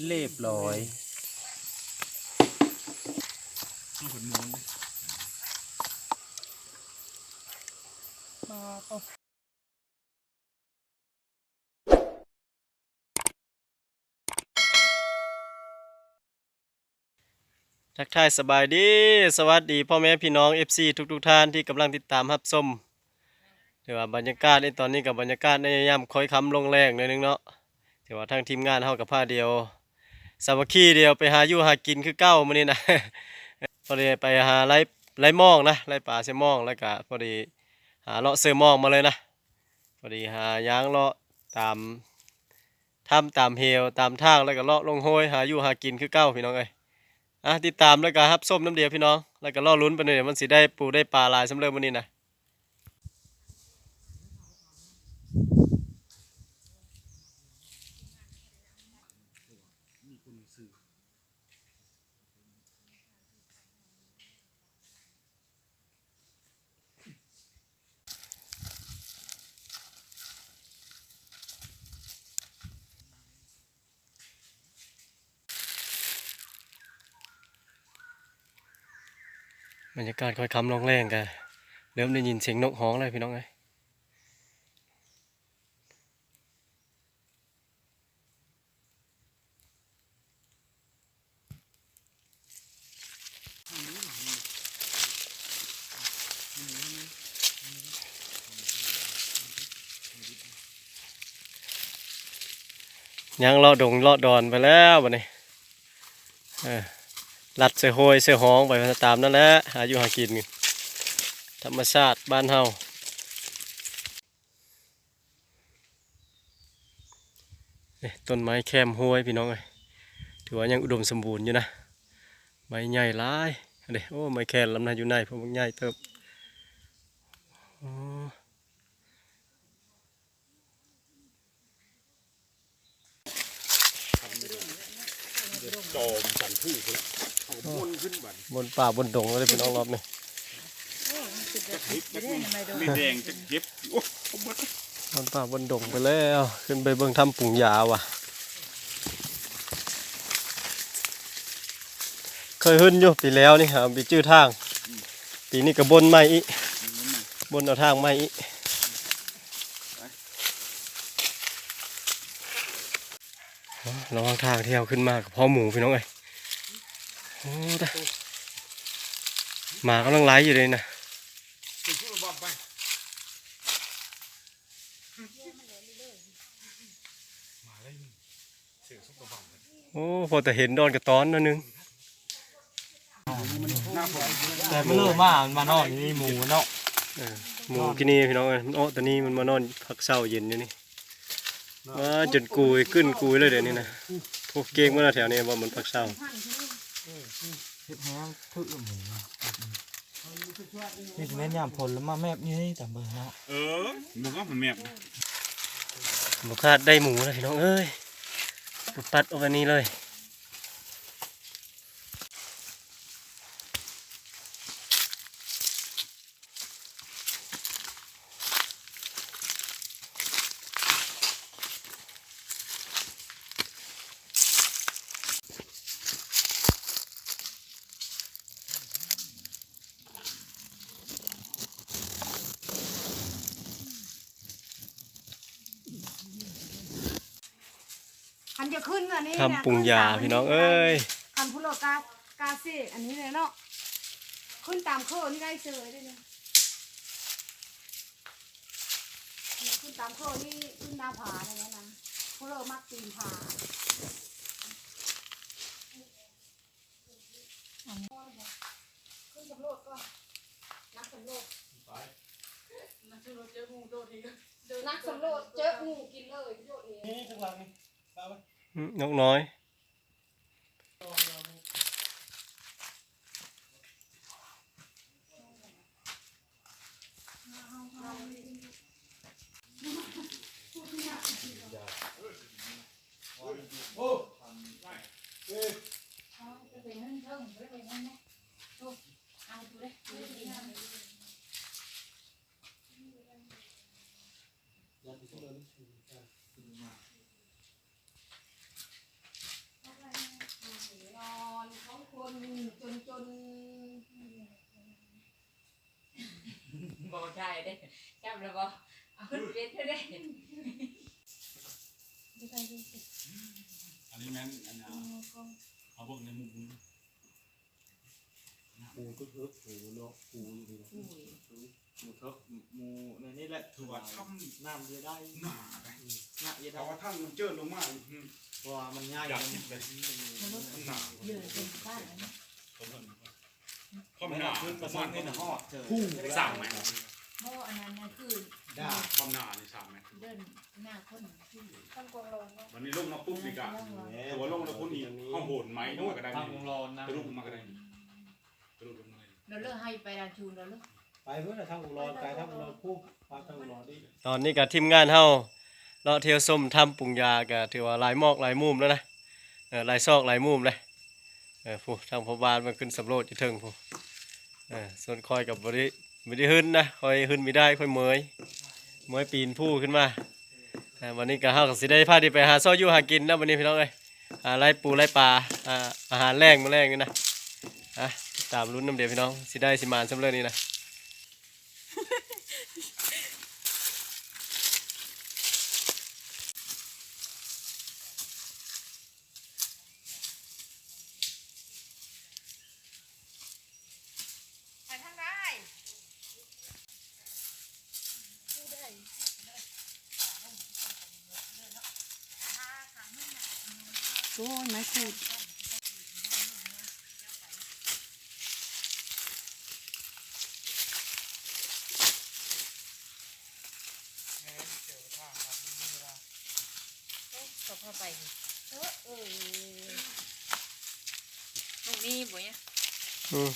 เรียบร้อยต้องขนม้วนเลยทักทายสบายดี สวัสดีพ่อแม่พี่น้อง FC ทุกทุกๆท่านที่กำลังติดตามรับชมถือว่าบรรยากาศในตอนนี้กับบรรยากาศในยามคอยคำลงแรงหนิดนึงเนาะถือว่าทางทีมงานเฮากับผ้าเดียว สามัคคีเดียวไปหาอยู่หากินคือเก้ามื้อนี้นะพอดีไปหาไล่ไล่มองนะไล่ป่าเสอมองแล้วก็พอดีหาเลาะเสือมองมาเลยนะพอดีหายางเลาะตามถ้ำตามเหวตามทางแล้วก็เลาะลงห้วยหาอยู่หากินคือเก้าพี่น้องเอ้ยอะติดตามแล้วก็ครับส้มน้ำเดียวพี่น้องแล้วก็ล่อลุ้นไปหน่อยมันสิได้ปูได้ปลาลายสำเร็จวันนี้นะบ รรยากาศค่อยคำลงแรงกันเริ่มได้ยินเสียงนกฮ้องเลยพี่น้องเอ้ยังเลาะดงเลาะดอนไปแล้วบัดนี้เออ ลัดเสือโหยเสือห้องไปตามนั่นแหละหาอยู่หากินกันธรรมชาติบ้านเฮาต้นไม้แคมห้วยพี่น้องเอ้ยถือว่ายังอุดมสมบูรณ์อยู่นะไม้ใหญ่หลายเด้โอ้ไม้แคนลำนาอยู่ในพวกมันใหญ่เติบอ๋อจอมสันผู้คนเอ มนขึ้นบัดบนป่าบนดงเลยพี่น้องรอบนี้จักเห็บจักมีแดงจักเห็บโอ้เอาหมดบนป่าบนดงไปแล้วขึ้นไปเบิ่งทำปุ่งยาว่ะ เคยขึ้นอยู่ปีแล้วนี่ครับปีจื้อทาง ปีนี้ก็บนใหม่อีบนเอาทางใหม่อีระวังทางที่เอาขึ้นมากับพ่อหมูพี่น้องเอ้ โอ้ตายหมากำลังไล่อยู่เลยนะเป็นผู้บอมไปมาเลยเสียงสุกกระบังโอ้พอแต่เห็นดอนกับตอนนั่นนึงหน้าผมแต่มันเริ่มมามันมานอนอยู่นี่หมูเนาะเออหมูที่นี่พี่น้องเอ้ยมันโอ้ตอนนี้มันมานอนพักเช้าเย็นอยู่นี่ว่าจนกุยขึ้นกุยเลยเดี๋ยวนี้นะพวกเก่งมาแถวนี้ว่ามันพักเช้า เฮ็ดแห้งทึกหมูนี่คือแม่นยามผลแล้วมาแมบนี่แต่เบิ่งเนาะเออมึงก็มันแมบหมูคาดได้หมูแล้วพี่น้องเอ้ยปุดปัดเอาไว้นี้เลย จะขึ้นอันนี้ทำปรุงยาพี่น้องเอ้ยคันพุโรกากาเซ่อันนี้เลยเนาะขึ้นตามโคนี่ได้เจอได้เลยเนี่ยขึ้นตามโคนี่ขึ้นหน้าผาอะไรเงี้ยนะพุโรมักตีนผาขึ้นสำรวจก็นักสำรวจนักสำรวจเจองูโดดทีนักสำรวจเจองูกินเลยโดดเองนี่ข้างหลังนี่อืม นกน้อย ขึ้นเวทเท่าได้อันนี้แม่นอันน่ะเอาพวกในมุมปูก็เถอะปูเนาะปูอยู่ดีอุ้ยปูเถอะหมูในนี่แหละถือว่าทำน้ำเยอะได้หนาไปหนักเยอะเพได้ราะว่าทั้งมันเจิดลงมาอืมเพราะว่ามันง่ายอยากมันคิดเลยมันหนาเลือดเป็นบ้านแล้วนะผมเห็นเพราะมันหนาขึ้นประระมาณณนี้นี้นะฮอดเจอพุ่งสามไหม เพราะอันนั้นน่ะคือได้ความหนานี่สามไหมเดินหน้าคนที่ท่านกวางโลนเนาะวันนี้ลงมาปุ๊บอีกอะแต่ว่าลงแล้วพุ่นอีกห้องโหนไหมลงมาก็ได้ทางนี่วงร้อนนะกระลุกมาก็ได้นี่กระลุกลงมาเลยเราเลิกให้ไปดานชูเราเลิกไปเพื่อนทางวงร้อนไปทางวงร้อนคู่ไปทางวงร้อนดิตอนนี้กับทีมงานเฮาเลาะเที่ยวส้มทำปรุงยาก็ถือว่าหลายหมอกหลายมุมแล้วนะเออหลายซอกหลายมุมเลยเออผู้ทางพบาลมันขึ้นสำรวจอยู่เทิงผู้เออส่วนคอยกับบริ บริหึนนะคอยหึนไม่ได้คอยเมยเมยปีนผู้ขึ้นมาวันนี้ก็เฮาก็สิได้พาที่ไปหาซออยู่หากินนะวันนี้พี่น้องเอ้ยหาไล่ปูไล่ปลาอาหารแรงมาแรงนี่นะตามลุ้นน้ำเดียวพี่น้องสิได้สิมานสำเร็จนี่นะ ไปทางได้โอ้ยไม้ขูด ก็พาไปเออเออตรงนี้บ่เนี่ยอืม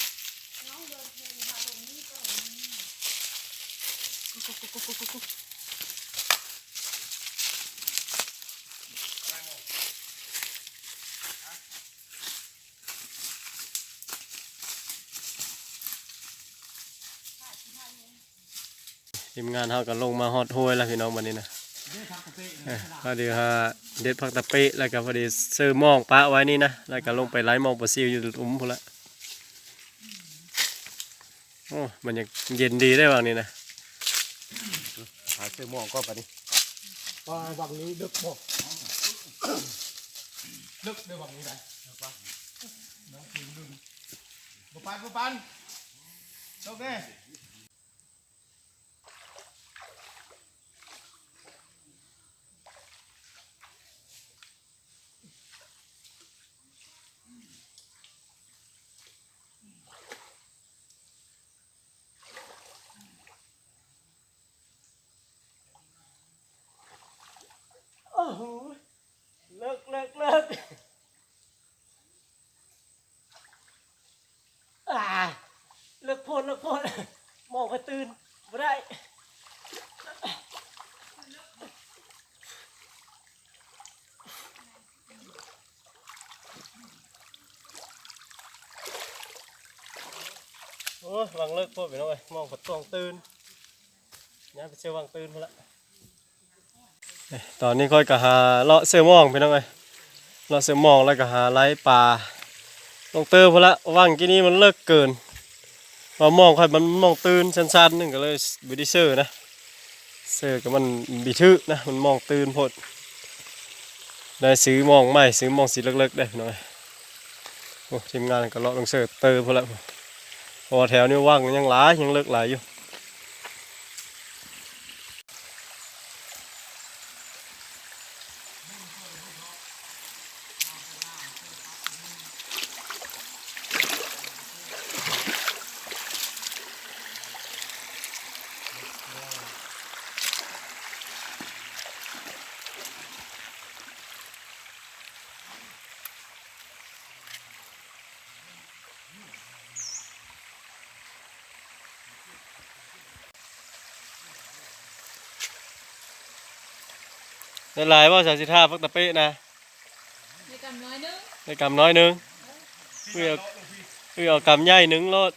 น้องเดินเพลงพาลงนี่ก็มีทีมงานเฮาก็ลงมาฮอดห้วยแล้วพี่น้องวันนี้นะเอ้ย พอดีฮะเด็ดผักตะเปะแล้วก็พอดีซื้อหมองปะไว้นี่นะแล้วก็ลงไปไล่หมองปลาซิวอยู่หลุมพุ่นละโอ้มันยังเย็นดีได้บางนี่นะหาซื้อหมองก็ปะนี่ไปวังนี้ดึกบอกดึกเดี๋ยววังนี้ไหนน้องพิมพ์ดึงบุปันบุปันโอเค โอ้โหเลิกเลิกเลิกอ่า เลิกพ่นเลิกพ่นมองก็ตื่นบ่ได้โอ้ยวางเลิกพวกไปแล้วไงมองผัดตองตื่นย่าไปเชื่อวางตื่นพอละตอนนี้ค่อยก็หาเลาะเสื้อมองไปแล้วไงเลาะเสื้อมองแล้วก็หาไล่ปลาต้องเติมพอละว่างกี่นี้มันเลิกเกิน พอมองค่อยมันมองตื่นสั้นๆนึงก็เลยบิดิเซอร์นะเซอร์ก็มันบิชื่อนะมันมองตื่นพดได้ซื้อมองใหม่ซื้อมองสีเล็กๆได้หน่อยโอ้ทีมงานก็เลาะลงเซอร์เตอร์พอละเพอแถวนี้ว่างยังหลายยังเลิกหลายอยู่ ได้หลายว่าสาสิท่าพักตะเปะนะในกำน้อยนึงได้กำน้อยหนึงเพื่อเพื่อเอากำใหญ่หนึ่งรถ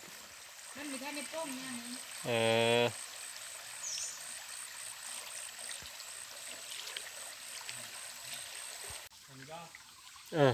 มันมีแค่ในป้อมเนี่ยนึงเออเออ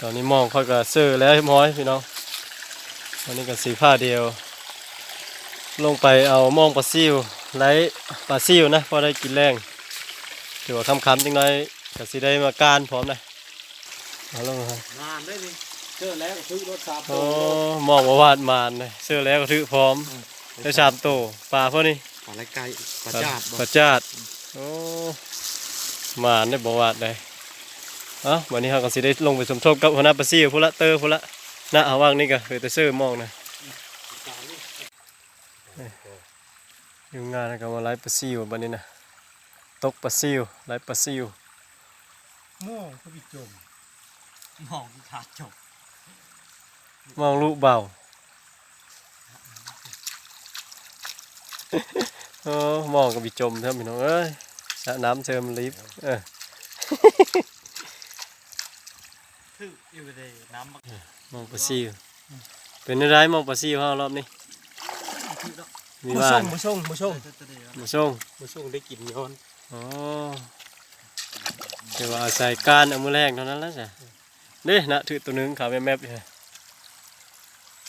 ตอนนี้มองค่อยก็ซื้อแล้วเรียบร้อยพี่น้องวันนี้ก็สีผ้าเดียว ลงไปเอามองปลาซิวไล่ปลาซิวนะพอได้กินแรงถือว่าคำคำๆจังไรก็สิได้มาการพร้อมนะเอาลงมางานได้นี่เจอแล้วซื้อรถสามโอ้มองว่าวาดมานเลยซื้อแล้วก็ถือพร้อมได้สามโตวปลาพวกนี้ปลาไหลไก่ปลาจาดปลาจาดโอ้มานได้บอกวาดได้ เอ้าวันนี้เราก็สิได้ลงไปสมทบกับหัวหน้าปลาซิวพุละเตอร์พุละนะเอาว่างนี่ก็คือแต่ซื้อมองนะอยู่งานก็มาไล่ปลาซิวบันนี้นะตกปลาซิวไล่ปลาซิวโม่ก็บิจมมองขาดจบมองลูกเบาโอ้มองกับบิจมเท่าพี่น้องเอ้ยสระน้ำเชิมลิฟต์เออ คืออยู่ในน้ำบักมองปลาซิวเป็นอะไรมองปลาซิวเฮารอบนี้คือดอกมีบ้านมาส่งมาส่งเตะๆมาส่งมาส่งได้กินย้อนอ๋อแต่ว่าอาศัยการเอามือแรกเท่านั้นแล้วจ้ะนี่นะถือตัวหนึงขาวแมบๆอยู่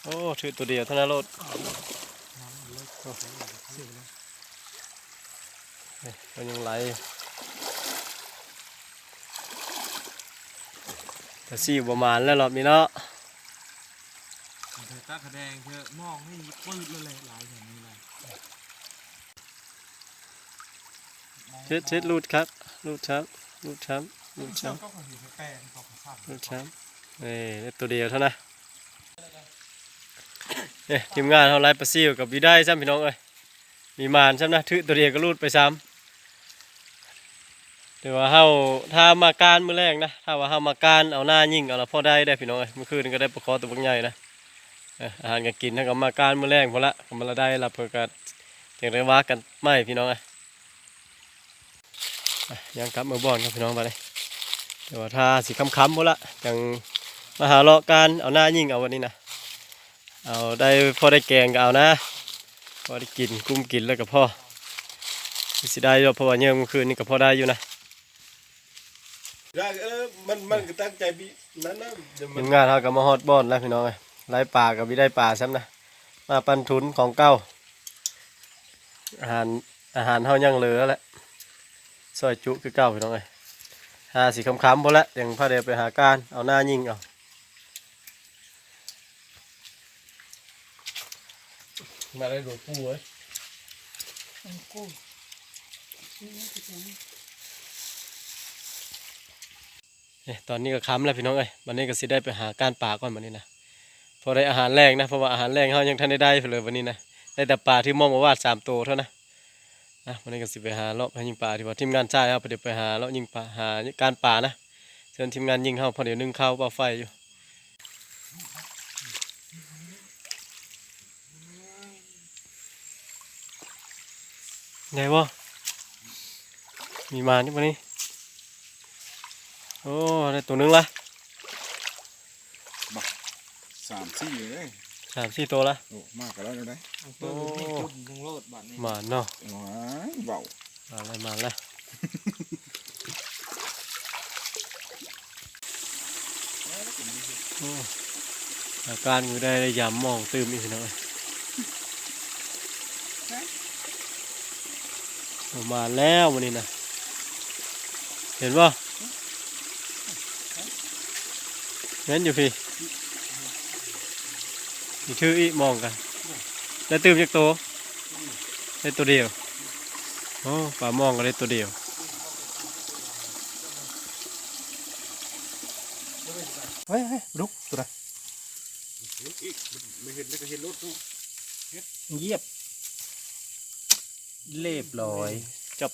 โอ้ถือตัวเดียวเท่านั้นโลดนี่มันยังไหล แต่ซี่ประมาณแล้วรอบนี้เนาะเธอตาแดงเธอมองให้ปืดเลยหลายอย่างนี้เลยเช็ดเช็ดรูดครับรูดครับรูดครับรูดครับก็คงอยู่แป้งก็คงทราบรูดครับนี่ได้ตัวเดียวเท่านั้นเนี่ยทีมงานเขาไล่ปลาซิวกับวีได้ซ้ำพี่น้องเอ้ยมีมานซ้ำนะถือตัวเดียวก็รูดไปซ้ำ เดี๋ยวว่าเฮาถ้ามาการมื้อแรกนะถ้าว่าเฮามาการเอาหน้ายิ่งเอาละพอได้ได้พี่น้องเอ้ยเมื่อคืนก็ได้ปลาคอตัวบักใหญ่นะอาหารก็กินถ้าก็มาการมื้อแรกพอละก็มาละได้รับเพื่อกันอย่งไรว่ากันไม่พี่น้องเอ้ยอะยังกลับมาบ่อนครับพี่น้องไปเลยเดี๋ยวว่าถ้าสิคำคำพอละจังมาหาเลาะการเอาหน้ายิ่งเอาวันนี้นะเอาได้พอได้แกงก็เอานะพอได้กินกุ้มกินแล้วก็พ่อสิได้เพราะว่าเนี่ยเมื่อคืนนี่ก็พอได้อยู่นะ ได้เออมันมันก็ตั้งใจบีนั้นนะเดี๋ยวมัทีนมงานเขาก็มาฮอดบอนแล้วพี่น้องเอ้ยไล่ปลากับวิได้ปลาซ้ำนะมาปันทุนของเก้าอาหารอาหารเฮายังเหลือแหละซอยจุคือเก้าพี่น้องเอ้ยหาสีคำๆพอละยังพาเดียวไปหาการเอาหน้ายิงเอามาได้หลวงปู่เอ้ยกูเอ้ย ตอนนี้ก็ค้ำแล้วพี่น้องเอ้ยวันนี้ก็สิได้ไปหาการป่าก่อนวันนี้นะพอได้อาหารแรงนะเพราะว่าอาหารแรงเฮายังทันได้ได้เลยวันนี้นะได้แต่ปลาที่มองมาวาดสามตัวเท่านั้นะวันนี้ก็สิไปหาเลาะยิงปลาที่ว่าทีมงานใช่ครับเดี๋ยวไปหาเลาะยิงปลาหาการป่านะเชิญทีมงานยิงเฮาเพอเดี๋ยวนึ่งข้าวเปล่าไฟอยู่ไงวะมีมานี่วันนี้ โอ้ได้ตัวนึงละบัสามสี่เลยสามสี่ตัวละโอ้มากกว่แล้วนได้โอ้มาเนาะว้ายเบามาเลยมาเลยอาการอยู่ได้ยามมองตื่มอีกหน่อยมาแล้ววันนี้นะเห็นป่ะ เห็นอยู่พี่นี่ชื่ออีมองกันได้ตื่มจากตัวได้ตัวเดียวโอ้ปลามองก็ได้ตัวเดียวเฮ้ยเฮ้ยลุกตัวไหนอีกไม่เห็นแล้วก็เห็นรถเนาะเยียบเรียบร้อยจับ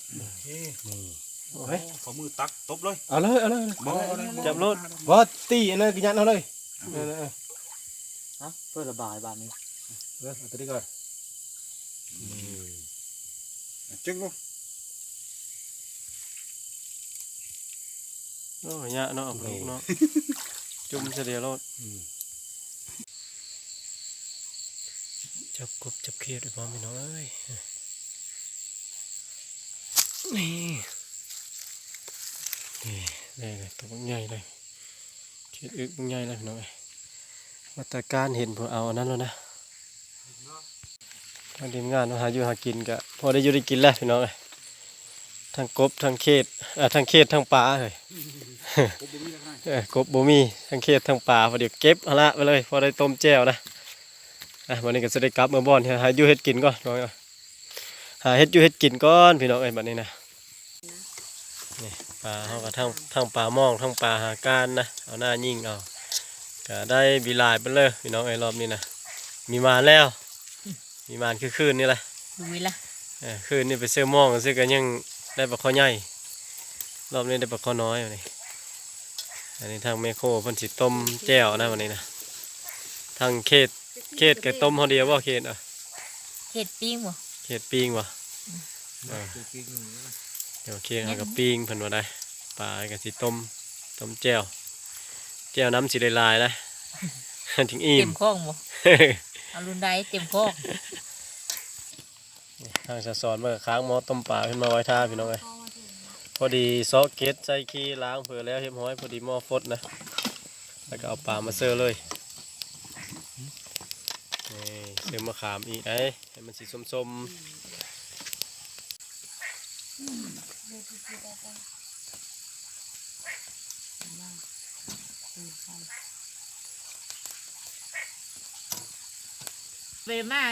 เฮ้ยฝ่ามือตักตบเลยเอาเลยเอาเลยบ่จับรถว่าตีอันนั้นกินยันเอาเลยเออเออฮะเพื่อระบายบานนี้เออเอาตัวนี้ก่อนจึงบ่โอ้ยยะเนาะเอาลูกเนาะจุ่มเฉลียรถจับกบจับเขียดไว้พร้อมพี่น้องเอ้ยนี่ เนี่เลยตัวบักใหญ่เลยเขียดอึกบักใหญ่เลยพี่น้องเอ้ยมาตรการเห็นพอเอานั้นแล้วนะทางทีมงานมาหาอยู่หากินกะพอได้อยู่ได้กินแล้วพี่น้องเอ้ยทั้งกบทั้งเขตอ่าทั้งเขตทั้งปลาเลยกบบ่มีทั้งเขตทั้งป่าพอเดี๋ยวเก็บเอาละไปเลยพอได้ต้มแจ่วนะอะวันนี้ก็จะได้กลับเมื่อบ่อนหาอยู่เฮ็ดกินก่อนน้องหาเฮ็ดอยู่เฮ็ดกินก่อนพี่น้องเอ้บัดนี้นะ ปลาเฮาก็ทั้งทั้งปลามองทั้งปลาหาการนะเอาหน้ายิ่งเอาก็ได้บีหลายไปเลยพี่น้องเอ้ยรอบนี้นะมีมาแล้ว มีมานคือคืนนี่แหละดูวิละเออคืนนี่ไปซื้อหมองซื้อกันยังได้ปลาข้อใหญ่รอบนี้ได้ปลาข้อน้อยวันนี้อันนี้ทางแมโครเพิ่นสิต้มแจ่วนะวันนี้นะทางเขตเขตกับต้มเฮาเดียวบ่เขตอะเห็ดปิ้งบ่เขตปิ้งบ่เออ เดี๋ยวเคียงหากับปิ้งเพิ่นว่าได้ปลาก็สิต้มต้มแจ่วแจ่วน้ำสิได้ลายนะถึงอิ่เต็มมข้องบ่เอารุนใดเต็มข้องทางสะสอนมาค้างหม้อต้มปลาขึ้นมาไว้ท่าพี่น้องเอ้ยพอดีซอกเกตใส่ขี้ล้างเผื่อแล้วเรียบร้อยพอดีหม้อฟดนะแล้วก็เอาปลามาเสิร์ฟเลยนี่เสิร์ฟมะขามอีกไอ้ให้มันสีส้มๆ ไปมา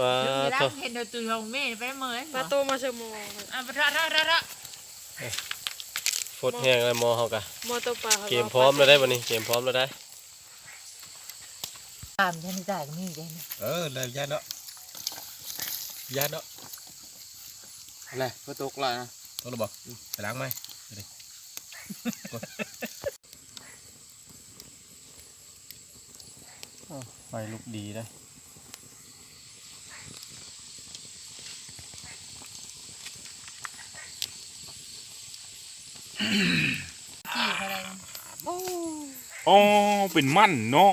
ว้ารัตัวกเห็นตัวตุยของแม่ไปเมื่อยมาโตมาเชมออะปะระระระระฟดแห้งแล้วหมอเขากะมอโตปลาเกมพร้อมแล้วได้วันนี้เกมพร้อมแล้วได้ตามฉันได้ก็มีได้นะเออเลยยันเนาะยันเนาะอะไรเพื่อตกลายนะตัวระบอกไปล้างไหมไฟลุกดีได้ กี่เท่าไหรอ๋อเป็นมันเนาะ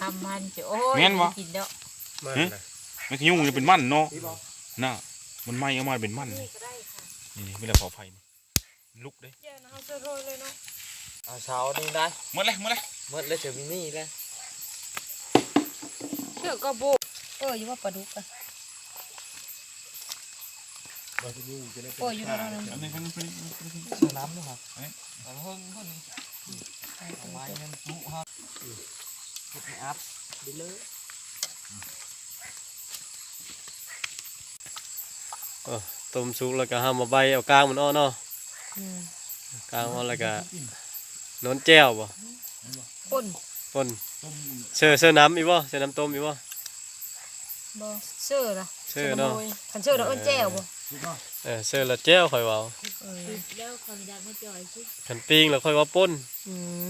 ทำมันจะโอ้ยแม่นวะกินเด้อมาหึมันขยุ่งจะเป็นมันเนาะน่ะมันไหม้เอามาเป็นมันนี่นี่ไม่ได้ขอไฟนี่ลุกเด้แย่นะเขาจะโรยเลยเนาะเอาเช้านี่ได้หมดเลยหมดเลยเมื่อเลยเจอมินี่แล้วเชือกกระโบกเอออยู่ว่าปลาดุกอะ โอ้ยอยู่ว่าเราเนี่ยอันนี้เป็นเป็นเชื่อน้ำด้วยครับเอาเพิ่งเพิ่งนี่เอาไม้นั่นจุครับเก็บให้อัพดีเลยต้มสุกแล้วก็ห้ามมาใบเอากลางมันอ้อเนาะอืมกลางอ้อแล้วก็นนแจ่วบ่ป่นป่นเสื้อเสื้อน้ำอีบ่เสื้อน้ำต้มอีบ่บ่เชื่อละเสื้อเนาะคันเชื่อเราเอิ้นแจ้วบ่ เออเสื้อละแจ่วค่อยเว้าเออแล้วคนดังไม่จ่อยสิคันปิ้งแล้วค่อยว่าป่นอืม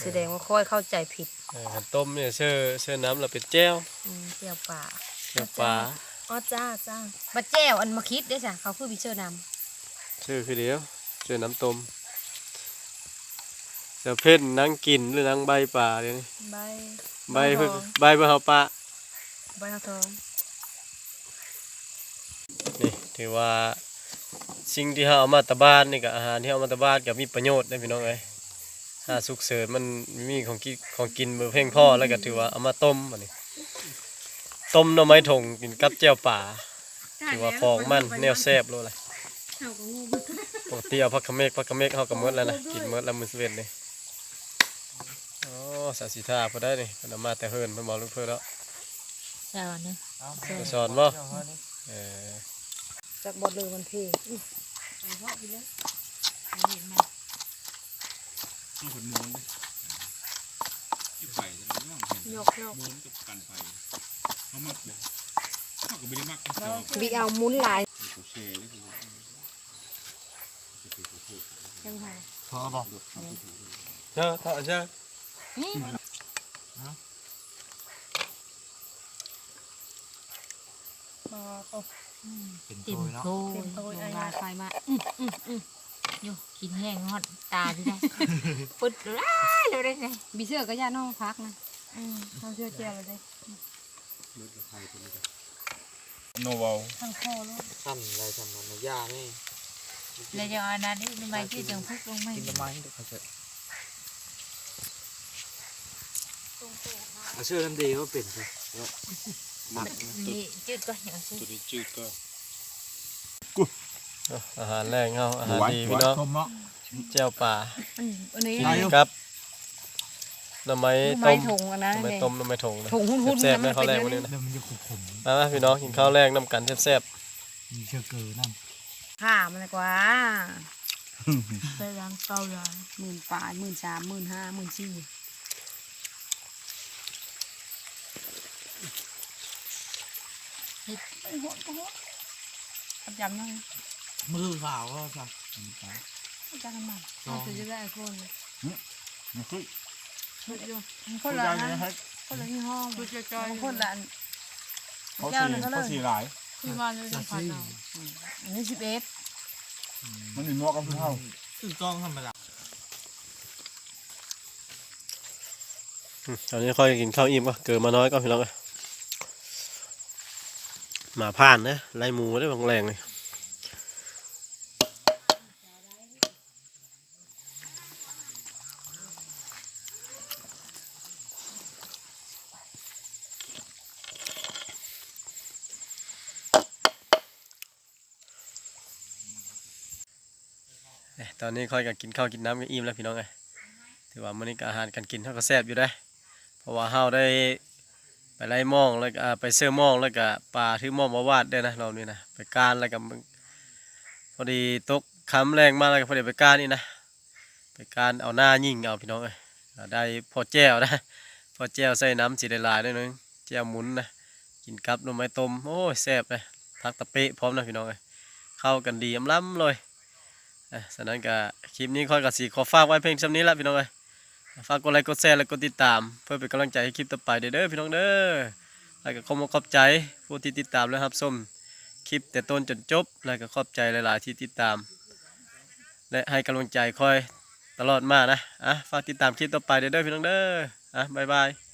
แสดงว่าค่อยเข้าใจผิดเออคันต้มเนี่ยเสื้อเสื้อน้ำแล้วเป็นแจ่วอืมแจ้วป่าแจ่วปลาอ๋อจ้าจ้ามาแจ้วอันมาคิดเด้อจ้ะเขาคือบิเชอร์นเสื้อคือเดียวเสื้อน้ำต้มเสื้อเพ่นนั่งกินหรือนั่งใบปลาเดี๋ยวนี้ำใบใบเพื่อใบเพื่อเฮาปลา ใบกระทอง นี่ถือว่าสิ่งที่เราเอามาตะบ้านนี่กับอาหารที่เอามาตะบ้านกับมีประโยชน์นะพี่น้องเอ้ยถ้าสุกเสริญมันมีของกินของกินมือเพ่งพ่อแล้วก็ถือว่าเอามาต้มอันนี้ต้มหน่อไม้ถงกินกับแจ่วป่าถือว่าของมันแนวแซ่บเลยล่ะเฮาก็งูปกติเอาผักขะเมกผักขะเมกเฮาก็หมดแล้วนะกินหมดแล้วมื้อเว้นนี่อ๋อสาสิท่าพอได้นี่เพิ่นเอามาแต่เฮินเพิ่นบอกลูกเพิ่นแล้วใช่วันนี้เอาไปสอนบ่เดี๋ยวเฮ้ยนี่เออ จากบอดเลยมันเพลไปเพาะไปเลยเอาเห็นไหมเอาผลม้วนเลยยี่ไผ่จะเราเรื่องเห็นยกยกม้วนกับกันไผ่เขามักเลยเขาก็ไม่ได้มักแต่ว่าบีเอามุ้นลายเขาแช่เลยยังไงพอบอกเจ้าเท่าเจ้านี่ เป็นติ่โตมยเนาะโตเต็มโตยไอ้ลายไฟมาอยู่กินแห้งฮอดตาดิได้ ปึ๊ดเลยเลยได้ไงบีเสื้อก็ย่าน้องพักนะอืมเอาเสื้อเจียวเลยโนวาลทั้งคอลูกสั้นอะไรทำมันในย่านี่แล้วจะเอาอันนั้นนี่ทำไมชื่อจังพุกลงไม่กินทำไมเด็กเขาจะเอาเชื่อทันดีว่าเป็น สินี่จืดก็อย่างซื้อตัวนี้จืดก็อาหารแรงเฮาอาหารดีพี่น้องชมเนาะแจ่วป่าอืมอันนี้กินกับหน่อไม้ไม้ต้มถงอันนั้นหน่อไม้เนี่ยต้มหน่อไม้ถงนะถงหุ่นๆแซ่บๆมัแม่นข้าวแรงเป็วันนนี้นะแล้วมันจะขมมามาพี่น้องกินข้าวแรงน้ำกันแซ่บๆมีเชื่อเกินนั่นผ้ามันดีกว่าไปล้างเกาล้างหมื่นป่าหมื่นสามหมื่นห้าหมื่นสี่ หดก็หดขับจำนั่งมือเปล่าก็จะขับจำกันเอาจะจะได้ไอโฟนเลยมันคือคนละนะคนละยี่ห้อคนละคนละเขาสี่เขาสี่หลายคือวันเลยสัมผัสเอาอันนี้สิบเอ็ดมันมีนวกกับเท่าถูกต้องธรรมดาตอนนี้ค่อยกินข้าวอิ่มก็เกิดมาน้อยก็พี่น้องเอ้ย มาผ่านนะไล่หมูได้บางแรงเลยตอนนี้ค่อยก็กินข้าวกินน้ำก็อิ่มแล้วพี่น้องเอ้ยถือว่ามื้อนี้ก็อาหารการกินเท่าก็แซ่บอยู่ได้ เพราะว่าเฮาได้ ไปไล่มองแล้วก็ไปเสื้อมองแล้วก็ปลาที่มองมาวาดได้นะเรานี่นะไปการแล้วก็มึงพอดีตกค้ำแรงมากแล้วก็พอดีไปการนี่นะไปการเอาหน้ายิงเอาพี่น้องเอ้ยได้พอแจ้วนะพอแจ้วใส่น้ำสีได้หลายด้วยนึงแจ้วหมุนนะกินกับหน่อไม้ต้มโอ้ยแซ่บเลยทักตะเปะพร้อมนะพี่น้องเอ้ยเข้ากันดีอำล้ำเลยอะฉะนั้นก็คลิปนี้ค่อยกับสีขอฝากไว้เพียงชำนี้ละพี่น้องเอ้ย ฝากกดไลค์กดแชร์และกดติดตาม เพื่อเป็นกำลังใจให้คลิปต่อไปเด้อพี่น้องเด้อแล้วก็ขอมขอบใจผู้ที่ติดตามแล้วครับส้มคลิปแต่ต้นจนจบ แล้วก็ขอบใจหลายๆที่ติดตาม และให้กำลังใจคอยตลอดมานะอะฝากติดตามคลิปต่อไปเด้อเด้อพี่น้องเด้ออะบ๊ายบาย